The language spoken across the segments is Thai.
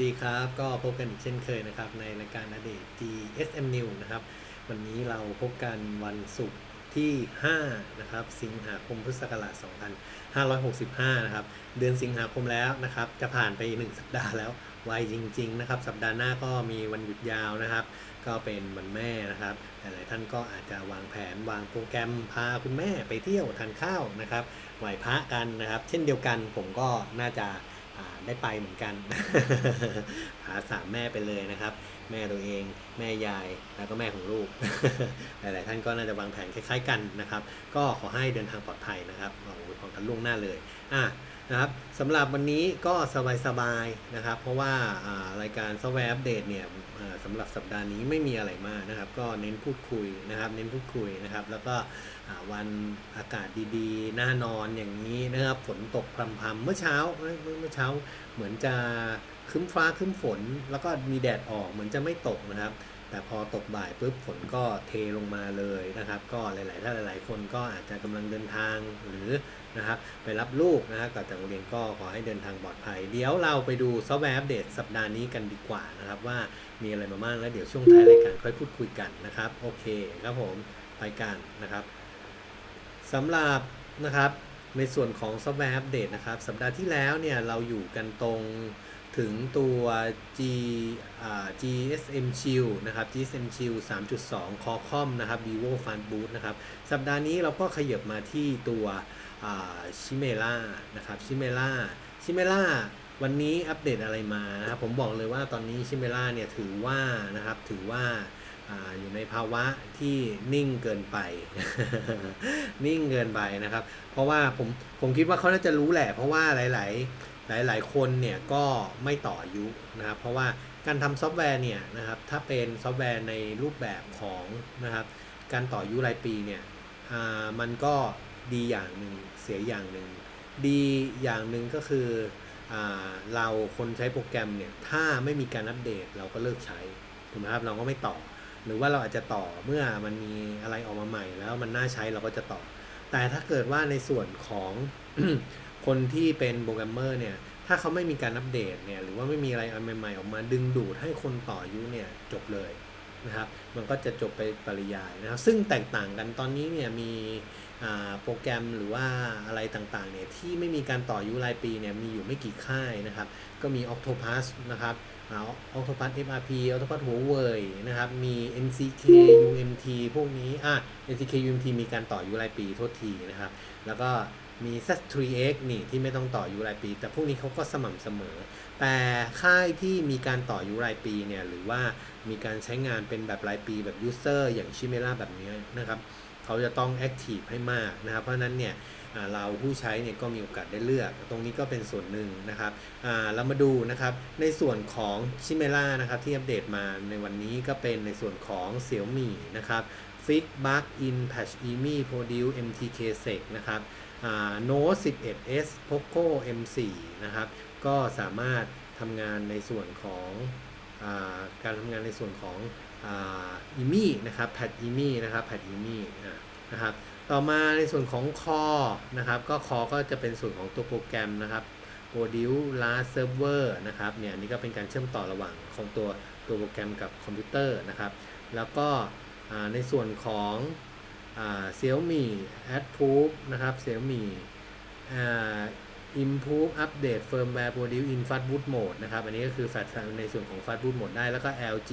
วัสดีครับ ก็พบกันอีกเช่นเคยนะครับ ในรายการอดีต GSM New นะครับ วันนี้เราพบกันวันศุกร์ที่ 5 นะครับ สิงหาคมพุทธศักราช 2565 นะครับ เดือนสิงหาคมแล้วนะครับ จะผ่านไป 1 สัปดาห์แล้ว ไวจริง ๆ นะครับ สัปดาห์หน้าก็มีวันหยุดยาวนะครับ ก็เป็นวันแม่นะครับ หลายๆท่านก็อาจจะวางแผนวางโปรแกรมพาคุณแม่ไปเที่ยวทานข้าวนะครับ ไหว้พระกันนะครับ เช่นเดียวกันผมก็น่าจะ ได้ไปเหมือนกันพาสามแม่ไปเลยนะครับ แม่ตัวเอง แม่ยาย แล้วก็แม่ของลูก หลาย ๆ ท่านก็น่าจะวางแผนคล้าย ๆ กันนะครับ ก็ขอให้เดินทางปลอดภัยนะครับขออวยพรกันล่วงหน้าเลย อะนะครับสำหรับวันนี้ก็สบาย ๆ นะครับ เพราะว่าารายการซอฟต์แวร์อัปเดตเนี่ยสำหรับสัปดาห์นี้ไม่มีอะไรมากนะครับ ก็เน้นพูดคุยนะครับ เน้นพูดคุยนะครับ แล้วก็ วันอากาศดีๆ หน้านอนอย่างนี้นะครับ ฝนตกพรำๆเมื่อเช้า เมื่อเช้าเหมือนจะคึ้มฟ้าคึ้มฝน แล้วก็มีแดดออกเหมือนจะไม่ตกนะครับ แต่พอตกบ่ายปุ๊บฝนก็เทลงมาเลยนะครับ ก็หลายๆท่านหลายๆ คนก็อาจจะกำลังเดินทางหรือนะครับ ไปรับลูกนะครับกลับจากโรงเรียนก็ขอให้เดินทางปลอดภัย เดี๋ยวเราไปดูซอฟต์แวร์อัปเดตสัปดาห์นี้กันดีกว่านะครับ ว่ามีอะไรมาบ้างแล้วเดี๋ยวช่วงท้ายรายการค่อยพูดคุยกันนะครับ โอเคครับผมไปกันนะครับ สำหรับนะครับในส่วนของซอฟต์แวร์อัปเดตนะครับ สัปดาห์ที่แล้วเนี่ยเราอยู่กันตรงถึงตัว G GSM Shield นะครับ GSM Shield 3.2 Qualcomm นะครับ Vivo Fun Boot นะครับ สัปดาห์นี้เราก็ขยับมาที่ตัวชิเมล่านะครับชิเมล่าชิเมล่าวันนี้อัปเดตอะไรมานะครับผมบอกเลยว่าตอนนี้ชิเมล่าเนี่ยถือว่านะครับถือว่า อยู่ในภาวะที่นิ่งเกินไป นิ่งเกินไปนะครับ เพราะว่าผมผมคิดว่าเขาน่าจะรู้แหละ เพราะว่าหลาย ๆหลายๆ คนเนี่ยก็ไม่ต่ออายุนะครับ เพราะว่าการทำซอฟต์แวร์เนี่ยนะครับ ถ้าเป็นซอฟต์แวร์ในรูปแบบของนะครับ การต่ออายุรายปีเนี่ยมันก็ดีอย่างหนึ่งเสียอย่างหนึ่ง ดีอย่างหนึ่งก็คืออเราคนใช้โปรแกรมเนี่ย ถ้าไม่มีการอัปเดตเราก็เลิกใช้ถูกไหมครับ เราก็ไม่ต่อ หรือว่าเราอาจจะต่อเมื่อมันมีอะไรออกมาใหม่แล้วมันน่าใช้เราก็จะต่อ แต่ถ้าเกิดว่าในส่วนของคนที่เป็นโปรแกรมเมอร์เนี่ย ถ้าเขาไม่มีการอัปเดตเนี่ย หรือว่าไม่มีอะไรใหม่ๆออกมาดึงดูดให้คนต่ออายุเนี่ยจบเลยนะครับ มันก็จะจบไปปริยายนะครับ ซึ่งแตกต่างกันตอนนี้เนี่ยมี โปรแกรมหรือว่าอะไรต่างๆเนี่ยที่ไม่มีการต่ออายุรายปีเนี่ยมีอยู่ไม่กี่ค่ายนะครับ ก็มี Octopus นะครับอ่า Octopus FRP Octopus หัวเว่ยนะครับ มี NCK UMT พวกนี้อะ NCK UMT มีการต่ออายุรายปีโทษทีนะครับ แล้วก็มี Z3X นี่ที่ไม่ต้องต่ออายุรายปี แต่พวกนี้เขาก็สม่ำเสมอ แต่ค่ายที่มีการต่ออายุรายปีเนี่ยหรือว่ามีการใช้งานเป็นแบบรายปีแบบ user อย่างชิเมล่าแบบนี้นะครับ เขาจะต้อง active ให้มากนะครับ เพราะนั้นเนี่ยเราผู้ใช้เนี่ยก็มีโอกาสได้เลือก ตรงนี้ก็เป็นส่วนหนึ่งนะครับเรามาดูนะครับในส่วนของชิเมล่านะครับที่อัปเดตมาในวันนี้ก็เป็นในส่วนของ Xiaomi นะครับ Fix Bug in Patch EMI Produce MTK Sec นะครับอ่า Note 11s Poco M4 นะครับก็สามารถทำงานในส่วนของอการทำงานในส่วนของ อีมี่นะครับแพดอีมี่นะครับแพดอีมี่นะครับต่อมาในส่วนของคอนะครับก็คอก็จะเป็นส่วนของตัวโปรแกรมนะครับ Produce Last Server นะครับเนี่ยอันนี้ก็เป็นการเชื่อมต่อระหว่างของตัวตัวโปรแกรมกับคอมพิวเตอร์นะครับ แล้วก็ในส่วนของอ่า Xiaomi Ad Proof นะครับ Xiaomi อ่ improve update firmware produce in fast boot mode นะครับ อันนี้ก็คือ fast ในส่วนของ fast boot mode ได้ แล้วก็ LG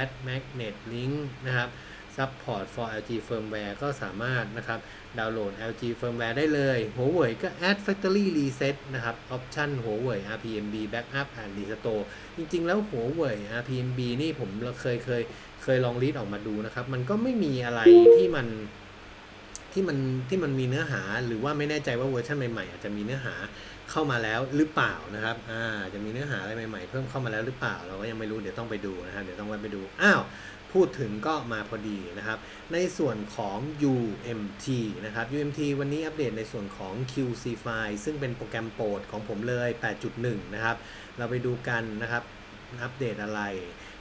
add magnet link นะครับ support for LG firmware ก็สามารถนะครับ ดาวน์โหลด LG firmware ได้เลยหัวเว่ยก็ add factory reset นะครับ option หัวเว่ย RPMB backup and restore จริงๆ แล้วหัวเว่ย RPMB นี่ผมเคยเคยเคยลองรีดออกมาดูนะครับ มันก็ไม่มีอะไรที่มัน ที่มันที่มันมีเนื้อหาหรือว่าไม่แน่ใจว่าเวอร์ชันใหม่ๆอาจจะมีเนื้อหาเข้ามาแล้วหรือเปล่านะครับอ่าจะมีเนื้อหาอะไรใหม่ๆ เพิ่มเข้ามาแล้วหรือเปล่า เราก็ยังไม่รู้เดี๋ยวต้องไปดูนะครับเดี๋ยวต้องไปดูอ้าวพูดถึงก็มาพอดีนะครับ ในส่วนของ UMT นะครับ UMT วันนี้อัปเดตในส่วนของ QC File ซึ่งเป็นโปรแกรมโปรดของผมเลย 8.1 นะครับ เราไปดูกันนะครับ อัปเดตอะไร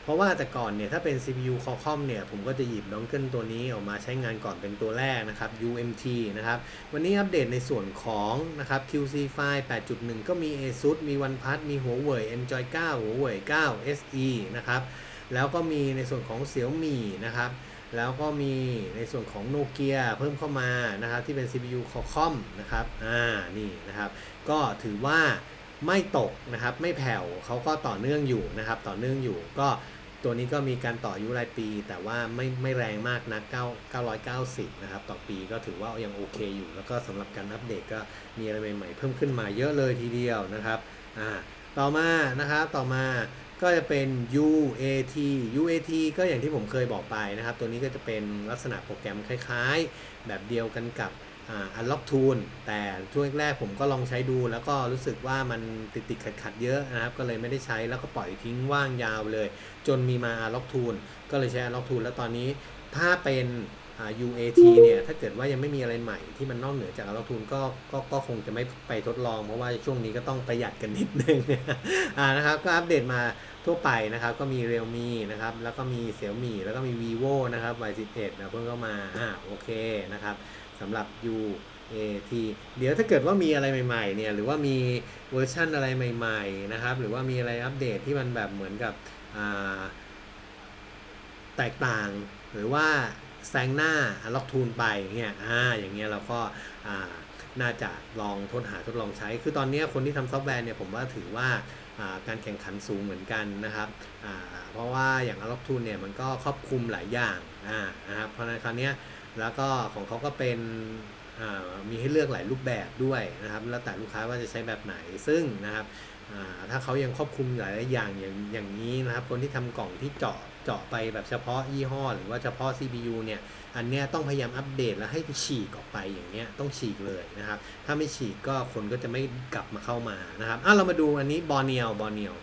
เพราะว่าแต่ก่อนเนี่ยถ้าเป็น CPU Qualcomm เนี่ยผมก็จะหยิบดองเกิลตัวนี้ออกมาใช้งานก่อนเป็นตัวแรกนะครับ UMT นะครับ วันนี้อัปเดตในส่วนของนะครับ QC File 8.1 ก็มี ASUS มี OnePlus มี Huawei Enjoy 9 Huawei 9 SE นะครับ แล้วก็มีในส่วนของ Xiaomi นะครับแล้วก็มีในส่วนของโนเกียเพิ่มเข้ามานะครับที่เป็น CPU Qualcomm นะครับ อ่า นี่นะครับ ก็ถือว่า ไม่ตกนะครับไม่แผ่วเขาก็ต่อเนื่องอยู่นะครับต่อเนื่องอยู่ก็ตัวนี้ก็มีการต่ออายุรายปี แต่ว่าไม่ไม่แรงมากนะ9 990 นะครับ ต่อปีก็ถือว่ายังโอเคอยู่ แล้วก็สำหรับการอัปเดตก็มีอะไรใหม่ๆ เพิ่มขึ้นมาเยอะเลยทีเดียวนะครับอ่าต่อมานะครับต่อมาก็จะเป็น UAT UAT ก็อย่างที่ผมเคยบอกไปนะครับ ตัวนี้ก็จะเป็นลักษณะโปรแกรมคล้ายๆ แบบเดียวกันกับ อ่า Unlock Tool แต่ช่วงแรกผมก็ลองใช้ดู แล้วก็รู้สึกว่ามันติดติดขัดขัดๆเยอะนะครับ ก็เลยไม่ได้ใช้แล้วก็ปล่อยทิ้งว่างยาวเลย จนมีมา Unlock Tool ก็เลยใช้ Unlock Tool แล้วตอนนี้ถ้าเป็นอ่า UAT เนี่ย ถ้าเกิดว่ายังไม่มีอะไรใหม่ที่มันนอกเหนือจาก Unlock Tool ก็ก็ก็คงจะไม่ไปทดลอง เพราะว่าช่วงนี้ก็ต้องประหยัดกันนิดนึงอ่านะครับ ก็อัปเดตมาทั่วไปนะครับ ก็มี Realme นะครับ แล้วก็มี Xiaomi แล้วก็มี Vivo นะครับ Y11 นะเพิ่งเข้ามาอ่าโอเคนะครับ สำหรับ UAT เดี๋ยวถ้าเกิดว่ามีอะไรใหม่ๆเนี่ยหรือว่ามีเวอร์ชั่นอะไรใหม่ๆนะครับหรือว่ามีอะไรอัปเดตที่มันแบบเหมือนกับแตกต่างหรือว่าแซงหน้าล็อกทูนไปเงี้ยอ่าอย่างเงี้ยเราก็อ่าน่าจะลองทดหาทดลองใช้ คือตอนนี้คนที่ทำซอฟต์แวร์เนี่ยผมว่าถือว่าการแข่งขันสูงเหมือนกันนะครับ เพราะว่าอย่าง Unlock Tool เนี่ยมันก็ครอบคลุมหลายอย่างนะครับ เพราะฉะนั้นคราวนี้ แล้วก็ของเขาก็เป็นมีให้เลือกหลายรูปแบบด้วยนะครับ แล้วแต่ลูกค้าว่าจะใช้แบบไหนซึ่งนะครับถ้าเขายังครอบคลุมหลายอย่างอย่างอย่างนี้นะครับ คนที่ทำกล่องที่เจาะเจาะไปแบบเฉพาะยี่ห้อ หรือว่าเฉพาะ CPU เนี่ยอันเนี้ยต้องพยายามอัปเดตแล้วให้ฉีกออกไปอย่างเงี้ยต้องฉีกเลยนะครับ ถ้าไม่ฉีกก็คนก็จะไม่กลับมาเข้ามานะครับอะเรามาดูอันนี้บอเนียลบอเนียล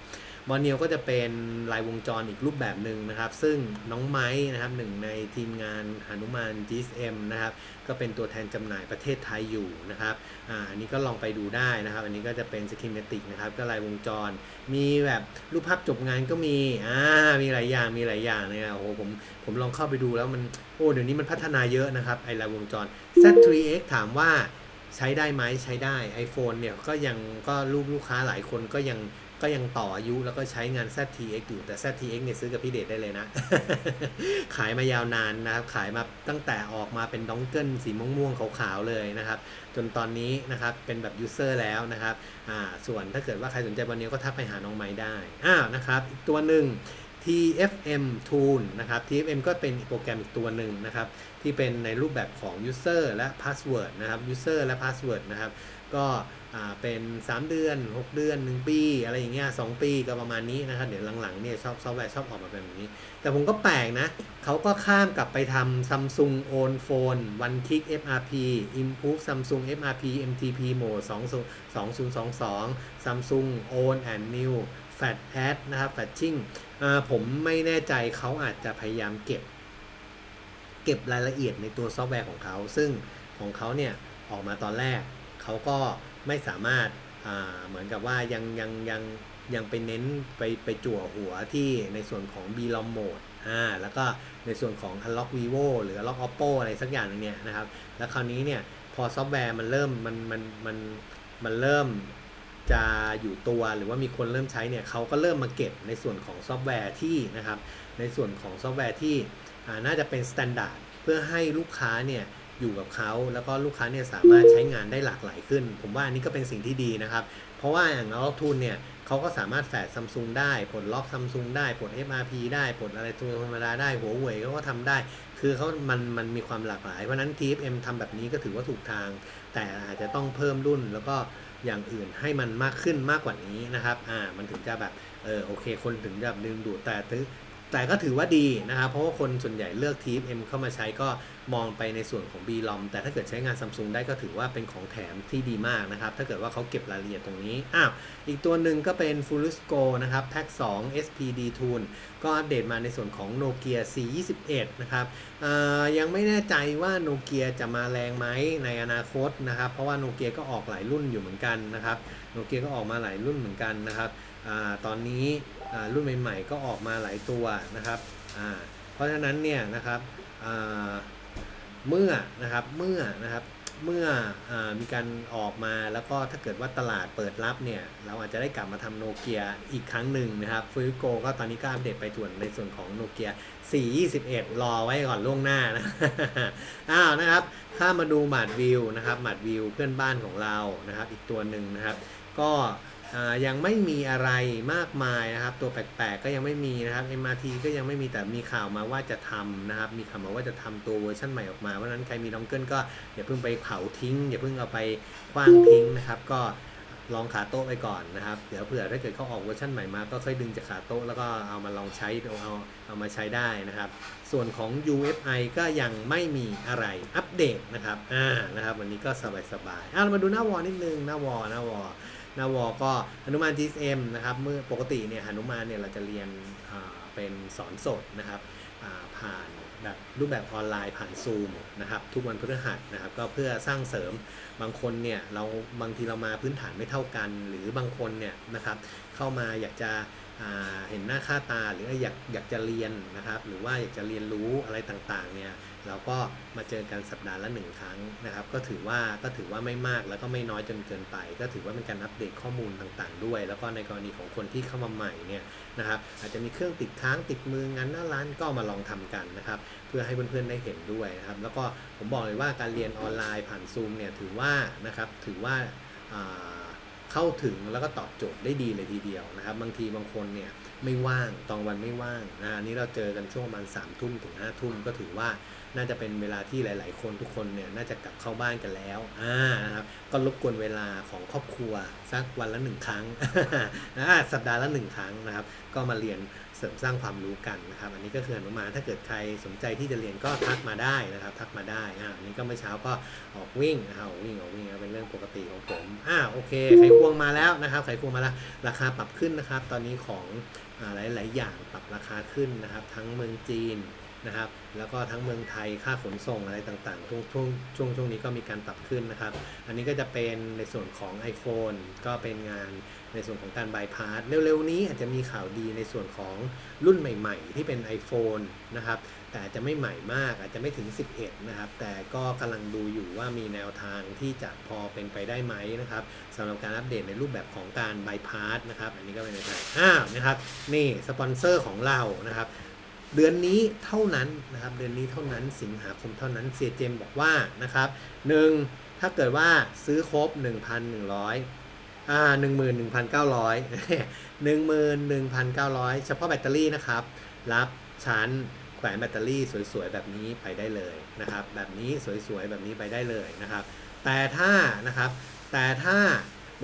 บอเนียลก็จะเป็นลายวงจรอีกรูปแบบหนึ่งนะครับ ซึ่งน้องไม้นะครับหนึ่งในทีมงานหนุมาน GSM นะครับ ก็เป็นตัวแทนจำหน่ายประเทศไทยอยู่นะครับอ่าอันนี้ก็ลองไปดูได้นะครับ อันนี้ก็จะเป็นสกินเมติกนะครับก็ลายวงจร มีแบบรูปภาพจบงานก็มีอ่ามีหลายอย่างมีหลายอย่างเลยอะโอ้โหผมผมลองเข้าไปดูแล้วมันโอ้เดี๋ยวนี้มันพัฒนาเยอะนะครับไอ้ลายวงจร Z3X ถามว่าใช้ได้ไหมใช้ได้ iPhone เนี่ยก็ยังก็ลูกลูกค้าหลายคนก็ยัง ก็ยังต่ออายุแล้วก็ใช้งาน ZTX อยู่แต่ ZTX เนี่ยซื้อกับพี่เดชได้เลยนะ ขายมายาวนานนะครับ ขายมาตั้งแต่ออกมาเป็นดองเกิลสีม่วงๆขาวๆเลยนะครับ จนตอนนี้นะครับเป็นแบบยูเซอร์แล้วนะครับอ่าส่วนถ้าเกิดว่าใครสนใจวันนี้ก็ทักไปหาน้องไม้ได้อ้าวนะครับอีกตัวหนึ่ง TFM Tool นะครับ TFM ก็เป็นโปรแกรมอีกตัวหนึ่งนะครับ ที่เป็นในรูปแบบของ User และ Password นะครับ User และ Password นะครับ ก็ อ่าเป็น 3 เดือน 6 เดือน 1 ปี อะไรอย่างเงี้ย2ปีก็ประมาณนี้นะครับ เดี๋ยวหลังๆเนี่ยชอบซอฟต์แวร์ชอบออกมาแบบนี้ แต่ผมก็แปลกนะ เขาก็ข้ามกลับไปทำ Samsung Own Phone One Click FRP Improve Samsung FRP MTP Mode 2022 Samsung Own and New Fat Add นะครับ Fetching อ่าผมไม่แน่ใจเขาอาจจะพยายามเก็บ เก็บรายละเอียดในตัวซอฟต์แวร์ของเขา ซึ่งของเขาเนี่ยออกมาตอนแรกเขาก็ ไม่สามารถเหมือนกับว่ายังยังยังยังไปเน้นไปไปจั่วหัวที่ในส่วนของ b l o m Mode อ่าแล้วก็ในส่วนของ Unlock Vivo หรือ Unlock Oppo อะไรสักอย่างนึงเนี่ยนะครับ แล้วคราวนี้เนี่ยพอซอฟต์แวร์มันเริ่มมันมันมันมันเริ่มจะอยู่ตัวหรือว่ามีคนเริ่มใช้เนี่ยเขาก็เริ่มมาเก็บในส่วนของซอฟต์แวร์ที่นะครับ ในส่วนของซอฟต์แวร์ที่น่าจะเป็นสแตนดาร์ดเพื่อให้ลูกค้าเนี่ย อยู่กับเขาแล้วก็ลูกค้าเนี่ยสามารถใช้งานได้หลากหลายขึ้น ผมว่าอันนี้ก็เป็นสิ่งที่ดีนะครับ เพราะว่าอย่าง Unlock Tool เนี่ยเขาก็สามารถแฝดซัมซุงได้ปลดล็อกซัมซุงได้ปลด FRP ได้ปลดอะไรตัวธรรมดาได้หัวเว่ยเขาก็ทำได้ คือเขามันมันมีความหลากหลาย เพราะนั้น TFM ทำแบบนี้ก็ถือว่าถูกทาง แต่อาจจะต้องเพิ่มรุ่นแล้วก็อย่างอื่นให้มันมากขึ้นมากกว่านี้นะครับ อ่า มันถึงจะแบบ เออ โอเค คนถึงจะดึงดูด แต่ถือ แต่ก็ถือว่าดีนะครับ เพราะว่าคนส่วนใหญ่เลือก TFM เข้ามาใช้ก็มองไปในส่วนของ b l o m แต่ถ้าเกิดใช้งาน Samsung ได้ก็ถือว่าเป็นของแถมที่ดีมากนะครับ ถ้าเกิดว่าเขาเก็บรายละเอียดตรงนี้ อ้าว อีกตัวหนึ่งก็เป็น f u l u s c o นะครับ Pack 2 SPD Tool ก็อัปเดตมาในส่วนของ Nokia C21 นะครับยังไม่แน่ใจว่าโนเกียจะมาแรงไหมในอนาคตนะครับ เพราะว่าโนเกียก็ออกหลายรุ่นอยู่เหมือนกันนะครับโนเกียก็ออกมาหลายรุ่นเหมือนกันนะครับอตอนนี้ รุ่นใหม่ๆก็ออกมาหลายตัวนะครับอ่าเพราะฉะนั้นเนี่ยนะครับอ่าเมื่อนะครับเมื่อนะครับเมื่ออามีการออกมาแล้วก็ถ้าเกิดว่าตลาดเปิดรับเนี่ยเราอาจจะได้กลับมาทำโนเกียอีกครั้งหนึ่งนะครับฟิวโกก็ตอนนี้ก็อัปเดตไปส่วนในส่วนของโนเกีย421 รอไว้ก่อนล่วงหน้านะอ้าวนะครับถ้ามาดูหมัดวิวนะครับหมัดวิวเพื่อนบ้านของเรานะครับ อีกตัวหนึ่งนะครับ ก็ ยังไม่มีอะไรมากมายนะครับ ตัวแปลกๆก็ยังไม่มีนะครับ MRT ก็ยังไม่มีแต่มีข่าวมาว่าจะทำนะครับ มีข่าวมาว่าจะทำตัวเวอร์ชันใหม่ออกมาเพราะนั้นใครมีดองเกิลก็อย่าเพิ่งไปเผาทิ้ง อย่าเพิ่งเอาไปคว้างทิ้งนะครับ ก็ลองขาโต๊ะไปก่อนนะครับ เดี๋ยวเผื่อถ้าเกิดเขาออกเวอร์ชันใหม่มาก็ค่อยดึงจากขาโต๊ะแล้วก็เอามาลองใช้เอาเอามาใช้ได้นะครับ ส่วนของ UFI ก็ยังไม่มีอะไรอัปเดตนะครับอ่านะครับ วันนี้ก็สบายๆอ่าเรามาดูหน้าวอลนิดนึงหน้าวอลหน้าวอล นาวอก็หนุมาน GSM นะครับเมื่อปกติเนี่ยหนุมานเนี่ยเราจะเรียนเป็นสอนสดนะครับผ่านแบบรูปแบบออนไลน์ผ่านซูมนะครับทุกวันพฤหัสนะครับก็เพื่อสร้างเสริมบางคนเนี่ยเราบางทีเรามาพื้นฐานไม่เท่ากัน หรือบางคนเนี่ยนะครับเข้ามาอยากจะ เห็นหน้าค่าตาหรืออยากอยากจะเรียนนะครับ หรือว่าอยากจะเรียนรู้อะไรต่างๆเนี่ยเราก็มาเจอกันสัปดาห์ละหนึ่งครั้งนะครับ ก็ถือว่าก็ถือว่าไม่มากแล้วก็ไม่น้อยจนเกินไป ก็ถือว่าเป็นการอัปเดตข้อมูลต่างๆ ด้วย แล้วก็ในกรณีของคนที่เข้ามาใหม่เนี่ยนะครับอาจจะมีเครื่องติดค้างติดมืองานหน้าร้านก็มาลองทำกันนะครับ เพื่อให้เพื่อนๆได้เห็นด้วยนะครับ แล้วก็ผมบอกเลยว่าการเรียนออนไลน์ผ่านซูมเนี่ยถือว่านะครับถือว่าอ่า เข้าถึงแล้วก็ตอบโจทย์ได้ดีเลยทีเดียวนะครับ บางทีบางคนเนี่ยไม่ว่างตอนวันไม่ว่างนะอันนี้เราเจอกันช่วงประมาณสามทุ่มถึงห้าทุ่มก็ถือว่า น่าจะเป็นเวลาที่หลาย ๆ คนทุกคนเนี่ยน่าจะกลับเข้าบ้านกันแล้วอ่านะครับก็รบกวนเวลาของครอบครัวสักวันละหนึ่งครั้งอ่าสัปดาห์ละหนึ่งครั้งนะครับ ก็มาเรียนเสริมสร้างความรู้กันนะครับ อันนี้ก็คืออนุมาถ้าเกิดใครสนใจที่จะเรียนก็ทักมาได้นะครับ ทักมาได้อ่าอันนี้ก็เมื่อเช้าก็ออกวิ่งนะครับออกวิ่งออกวิ่งเป็นเรื่องปกติของผมอ่าโอเคไขควงมาแล้วนะครับไขควงมาแล้วราคาปรับขึ้นนะครับ ตอนนี้ของหลาย ๆ อย่างปรับราคาขึ้นนะครับ ทั้งเมืองจีน นะครับ แล้วก็ทั้งเมืองไทยค่าขนส่งอะไรต่างๆช่วงช่วงช่วงช่วงนี้ก็มีการปรับขึ้นนะครับ อันนี้ก็จะเป็นในส่วนของ iPhone ก็เป็นงานในส่วนของการบายพาสเร็วๆ นี้อาจจะมีข่าวดีในส่วนของรุ่นใหม่ ๆ ที่เป็น iPhone นะครับ แต่อาจจะไม่ใหม่มากอาจจะไม่ถึง 11 นะครับ แต่ก็กำลังดูอยู่ว่ามีแนวทางที่จะพอเป็นไปได้ไหมนะครับสำหรับการอัปเดตในรูปแบบของการบายพาสนะครับ อันนี้ก็เป็นในทางอ้าวนะครับ นี่สปอนเซอร์ของเรานะครับ เดือนนี้เท่านั้นนะครับ เดือนนี้เท่านั้นสิงหาคมเท่านั้นเซียเจมบอกว่านะครับหนึ่งถ้าเกิดว่าซื้อครบ 1,100อ่าหนึ่งหมื่นหนึ่งพันเก้าร้อยหนึ่งหมื่นหนึ่งพันเก้าร้อยเฉพาะแบตเตอรี่นะครับ รับชั้นแขวนแบตเตอรี่สวยๆ แบบนี้ไปได้เลยนะครับ แบบนี้สวยๆ แบบนี้ไปได้เลยนะครับ แต่ถ้านะครับ แต่ถ้า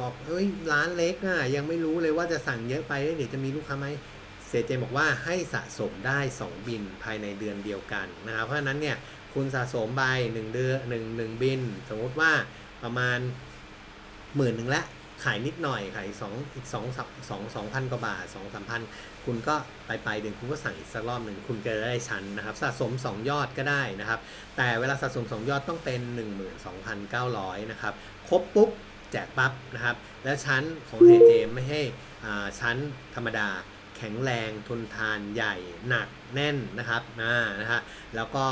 บอกเฮ้ยร้านเล็กอะยังไม่รู้เลยว่าจะสั่งเยอะไปเดี๋ยวจะมีลูกค้าไหม เซเจบอกว่าให้สะสมได้ 2 บินภายในเดือนเดียวกันนะครับเพราะฉะนั้นเนี่ยคุณสะสมใบ1เดือน1 1 บิน สมมติว่าประมาณหมื่นหนึ่งละขายนิดหน่อยขายสองอีกสองสองสองพันกว่าบาทสองสามพันคุณก็ไปไปเดือนคุณก็สั่งอีกสักรอบหนึ่งคุณก็ได้ชั้นนะครับ สะสม 2 ยอดก็ได้นะครับ แต่เวลาสะสม 2 ยอดต้องเป็น 12,900 นะครับ ครบปุ๊บ แจกปั๊บนะครับ และชั้นของเฮเจไม่ให้อ่าชั้นธรรมดา แข็งแรงทนทานใหญ่หนักแน่นนะครับอ่านะฮะแล้วก็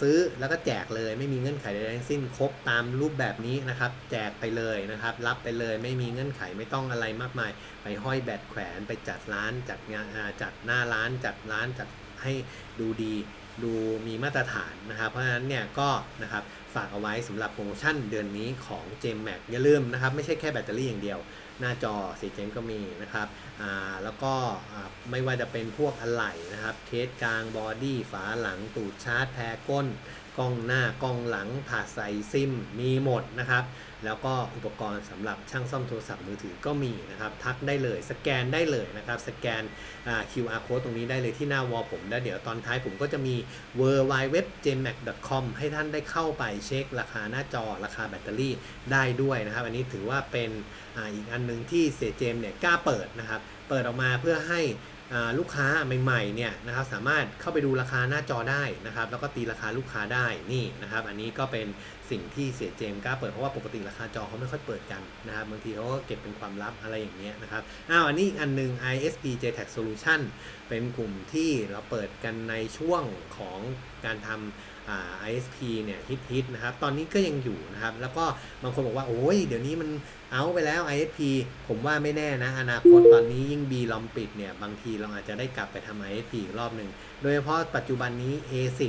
ซื้อแล้วก็แจกเลยไม่มีเงื่อนไขใดๆทั้งสิ้นครบตามรูปแบบนี้นะครับ แจกไปเลยนะครับ รับไปเลยไม่มีเงื่อนไขไม่ต้องอะไรมากมาย ไปห้อยแบตแขวนไปจัดร้านจัดงานจัดหน้าร้านจัดร้านจัดให้ดูดีดูมีมาตรฐานนะครับ เพราะฉะนั้นเนี่ยก็นะครับฝากเอาไว้สำหรับโปรโมชั่นเดือนนี้ของ j m m a x อย่าลืมนะครับ ไม่ใช่แค่แบตเตอรี่อย่างเดียว หน้าจอสีเจมก็มีนะครับอ่าแล้วก็ไม่ว่าจะเป็นพวกอะไหล่นะครับ เคสกลางบอดี้ฝาหลังตูดชาร์จแพรก้น กล้องหน้ากล้องหลังผ่าใส่ซิมมีหมดนะครับ แล้วก็อุปกรณ์สำหรับช่างซ่อมโทรศัพท์มือถือก็มีนะครับ ทักได้เลยสแกนได้เลยนะครับ สแกน QR code ตรงนี้ได้เลยที่หน้าวอลผม แล้วเดี๋ยวตอนท้ายผมก็จะมี w w w j m a c c o m ให้ท่านได้เข้าไปเช็คราคาหน้าจอราคาแบตเตอรี่ได้ด้วยนะครับ อันนี้ถือว่าเป็นออีกอันหนึงที่เสียเจมเนี่ยกล้าเปิดนะครับ เปิดออกมาเพื่อให้ ลูกค้าใหม่ๆเนี่ยนะครับสามารถเข้าไปดูราคาหน้าจอได้นะครับ แล้วก็ตีราคาลูกค้าได้นี่นะครับ อันนี้ก็เป็น สิ่งที่เสียเจมกล้าเปิดเพราะว่าปกติราคาจอเขาไม่ค่อยเปิดกันนะครับบางทีเขาก็เก็บเป็นความลับอะไรอย่างเงี้ยนะครับอ้าวอันนี้อีกอันหนึง ISP JTAG Solution เป็นกลุ่มที่เราเปิดกันในช่วงของการทำอ่า ISP เนี่ยฮิตฮิตๆนะครับ ตอนนี้ก็ยังอยู่นะครับ แล้วก็บางคนบอกว่า โอ้ยเดี๋ยวนี้มันเอาไปแล้ว ISP ผมว่าไม่แน่นะ อนาคตตอนนี้ยิ่ง B ลอมปิดเนี่ย บางทีเราอาจจะได้กลับไปทำ ISP อีกรอบหนึ่ง โดยเฉพาะปัจจุบันนี้ A10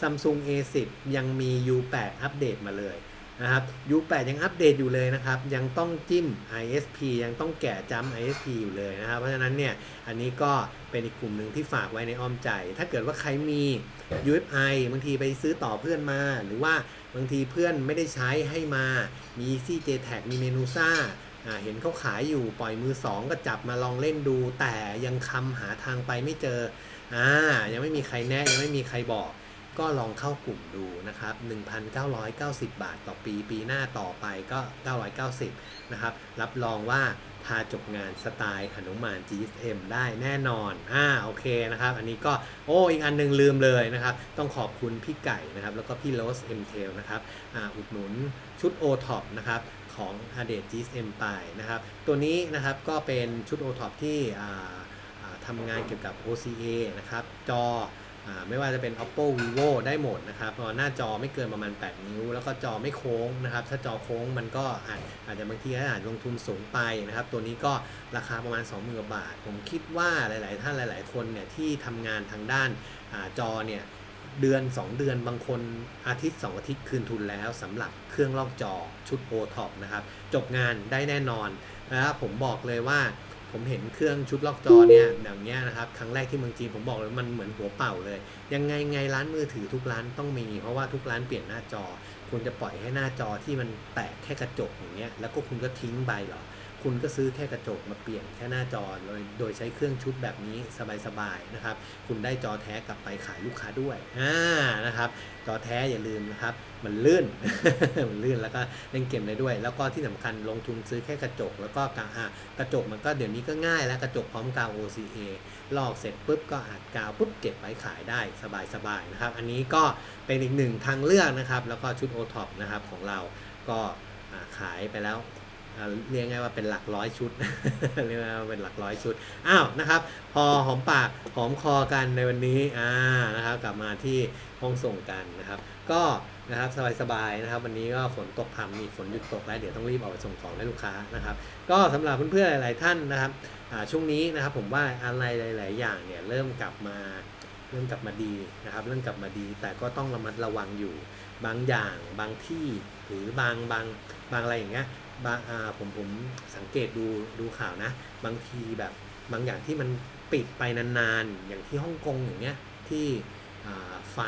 Samsung A10 ยังมี U8 อัปเดตมาเลยนะครับ U8 ยังอัปเดตอยู่เลยนะครับ ยังต้องจิ้ม ISP ยังต้องแกะจำ ISP อยู่เลยนะครับ เพราะฉะนั้นเนี่ย อันนี้ก็เป็นอีกกลุ่มหนึ่งที่ฝากไว้ในอ้อมใจ ถ้าเกิดว่าใครมี UFI บางทีไปซื้อต่อเพื่อนมา หรือว่าบางทีเพื่อนไม่ได้ใช้ให้มา มี CJ Tag มีเมนูซ่าเห็นเขาขายอยู่ปล่อยมือ 2 ก็จับมาลองเล่นดู แต่ยังคำหาทางไปไม่เจออ่ายังไม่มีใครแนะยังไม่มีใครบอก ก็ลองเข้ากลุ่มดูนะครับ 1,990 บาทต่อปี ปีหน้าต่อไปก็ 990 นะครับ รับรองว่าพาจบงานสไตล์หนุมาน GSM ได้แน่นอน อ่า โอเคนะครับ อันนี้ก็ โอ้ อีกอันหนึงลืมเลยนะครับ ต้องขอบคุณพี่ไก่นะครับ แล้วก็พี่โรสเอ็มเทลนะครับ อ่า อุดหนุนชุด o t o p นะครับของ a d e GSM ไปนะครับ ตัวนี้นะครับก็เป็นชุด o t o p ที่ อ่าทำงานเกี่ยวกับ OCA นะครับ จอ ไม่ว่าจะเป็น oppo vivo ได้หมดนะครับหน้าจอไม่เกินประมาณ 8 นิ้ว แล้วก็จอไม่โค้งนะครับ ถ้าจอโค้งมันก็อาจอาจจะบางทีอาจลงทุนสูงไปนะครับ ตัวนี้ก็ราคาประมาณ 20,000กว่าบาท ผมคิดว่าหลาย ๆ ท่านหลาย ๆ คนเนี่ยที่ทำงานทางด้านอาจอเนี่ยเดือน 2 เดือนบางคนอาทิตย์ 2 อาทิตย์คืนทุนแล้วสำหรับเครื่องลอกจอชุด o t o p นะครับ จบงานได้แน่นอนนะครับผมบอกเลยว่า ผมเห็นเครื่องชุดล็อกจอเนี่ยอย่างเงี้ยนะครับครั้งแรกที่เมืองจีนผมบอกเลยมันเหมือนหัวเป่าเลย ยังไงไงร้านมือถือทุกร้านต้องมี เพราะว่าทุกร้านเปลี่ยนหน้าจอ คุณจะปล่อยให้หน้าจอที่มันแตกแค่กระจกอย่างเงี้ยแล้วก็คุณก็ทิ้งไปเหรอ คุณก็ซื้อแค่กระจกมาเปลี่ยนแค่หน้าจอโดยโดยใช้เครื่องชุดแบบนี้สบายๆนะครับ คุณได้จอแท้กลับไปขายลูกค้าด้วยอ่านะครับ จอแท้อย่าลืมนะครับ มันลื่น มันลื่นแล้วก็เล่นเกมได้ด้วย แล้วก็ที่สำคัญลงทุนซื้อแค่กระจก แล้วก็กาอะกระจกมันก็เดี๋ยวนี้ก็ง่ายแล้วกระจกพร้อมกาว OCA ลอกเสร็จปุ๊บก็อัดกาวปุ๊บเก็บไว้ขายได้สบายๆนะครับ อันนี้ก็เป็นอีกหนึ่งทางเลือกนะครับ แล้วก็ชุด o t o p นะครับของเราก็ขายไปแล้ว เรียกง่ายว่าเป็นหลักร้อยชุดเรียกว่าเป็นหลักร้อยชุดอ้าวนะครับ พอหอมปากหอมคอกันในวันนี้อ่านะครับ กลับมาที่ห้องส่งกันนะครับ ก็นะครับสบายๆนะครับ วันนี้ก็ฝนตกพรำมีฝนหยุดตกแล้วเดี๋ยวต้องรีบออกไปส่งของให้ลูกค้านะครับ ก็สำหรับเพื่อนๆหลายๆท่านนะครับช่วงนี้นะครับผมว่าอะไรหลาย ๆ อย่างเนี่ยเริ่มกลับมาเริ่มกลับมาดีนะครับ เริ่มกลับมาดี แต่ก็ต้องระมัดระวังอยู่บางอย่างบางที่หรือบางบางบางอะไรอย่างเงี้ย บางอ่าผมผมสังเกตดูดูข่าวนะ บางทีแบบบางอย่างที่มันปิดไปนานๆ อย่างที่ฮ่องกงอย่างเงี้ยที่ไฟ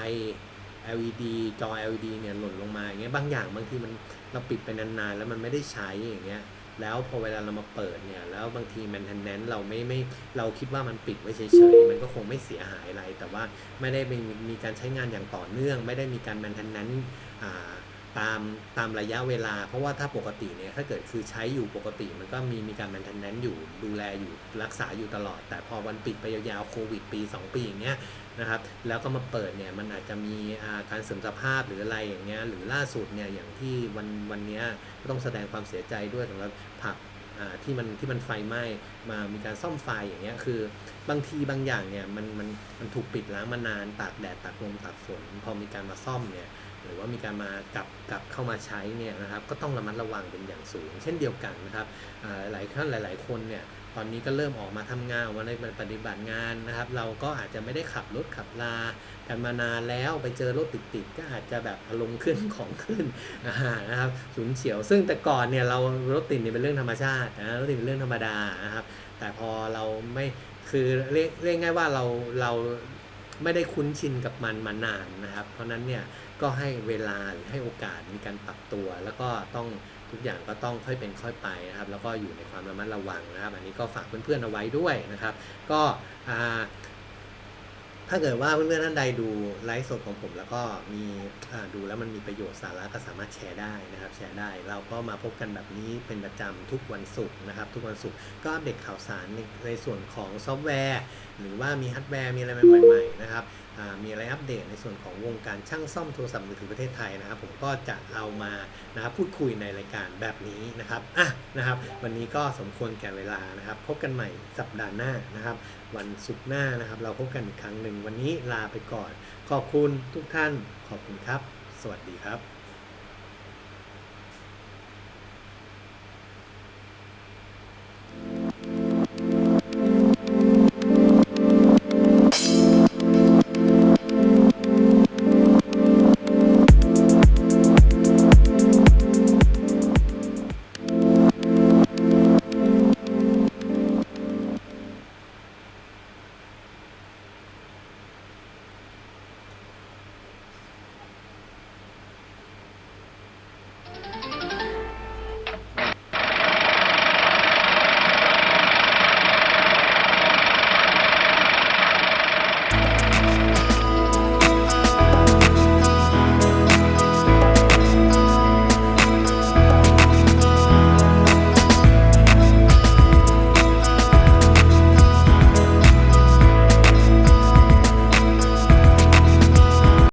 LED จอ LED เนี่ยหล่นลงมาอย่างเงี้ยบางอย่างบางทีมันเราปิดไปนานๆ แล้วมันไม่ได้ใช้อย่างเงี้ยแล้วพอเวลาเรามาเปิดเนี่ยแล้วบางทีมันทันแนนเราไม่ไม่เราคิดว่ามันปิดไว้เฉยๆมันก็คงไม่เสียหายอะไร แต่ว่าไม่ได้มีมีการใช้งานอย่างต่อเนื่อง ไม่ได้มีการแมนเทนแนน ตามตามระยะเวลา เพราะว่าถ้าปกติเนี่ยถ้าเกิดคือใช้อยู่ปกติ มันก็มีมีการแมนเทนแนนอยู่ดูแลอยู่รักษาอยู่ตลอด แต่พอวันปิดไปยาวๆโควิดปี 2 ปีอย่างเงี้ยนะครับแล้วก็มาเปิดเนี่ยมันอาจจะมีาการเสื่อมสภาพหรืออะไรอย่างเงี้ยหรือล่าสุดเนี่ยอย่างที่วันวันเนี้ยต้องแสดงความเสียใจด้วยสำหรับผับ ที่มันที่มันไฟไหม้มามีการซ่อมไฟอย่างเงี้ยคือบางทีบางอย่างเนี่ยมันมันมันถูกปิดล้างมานานตากแดดตากลมตากฝนพอมีการมาซ่อมเนี่ยหรือว่ามีการมากลับกลับเข้ามาใช้เนี่ยนะครับก็ต้องระมัดระวังเป็นอย่างสูง เช่นเดียวกันนะครับหลายท่านหลาย ๆ คนเนี่ย ตอนนี้ก็เริ่มออกมาทำงานออกมาในปฏิบัติงานนะครับ เราก็อาจจะไม่ได้ขับรถขับลากันมานานแล้วไปเจอรถติดๆก็อาจจะแบบอารมณ์ขึ้นของขึ้นนะครับฉุนเฉียว ซึ่งแต่ก่อนเนี่ยเรารถติดเนี่ยเป็นเรื่องธรรมชาตินะรถติดเป็นเรื่องธรรมดานะครับ แต่พอเราไม่คือเรียกเรียกง่ายว่าเราเราไม่ได้คุ้นชินกับมันมานานนะครับ เพราะฉะนั้นเนี่ยก็ให้เวลาหรือให้โอกาสมีการปรับตัว แล้วก็ต้อง ทุกอย่างก็ต้องค่อยเป็นค่อยไปนะครับ แล้วก็อยู่ในความระมัดระวังนะครับ อันนี้ก็ฝากเพื่อนๆเอาไว้ด้วยนะครับ ก็ถ้าเกิดว่าเพื่อนๆท่านใดดูไลฟ์สดของผมแล้วก็มีดูแล้วมันมีประโยชน์สาระก็สามารถแชร์ได้นะครับ แชร์ได้ เราก็มาพบกันแบบนี้เป็นประจำทุกวันศุกร์นะครับ ทุกวันศุกร์ก็อัปเดตข่าวสารในในส่วนของซอฟต์แวร์ หรือว่ามีฮาร์ดแวร์มีอะไรใหม่ๆนะครับ มีอะไรอัปเดตในส่วนของวงการช่างซ่อมโทรศัพท์มือถือประเทศไทยนะครับ ผมก็จะเอามานะครับพูดคุยในรายการแบบนี้นะครับอะนะครับ วันนี้ก็สมควรแก่เวลานะครับ พบกันใหม่สัปดาห์หน้านะครับ วันศุกร์หน้านะครับ เราพบกันอีกครั้งหนึ่งวันนี้ลาไปก่อน ขอบคุณทุกท่านขอบคุณครับ สวัสดีครับ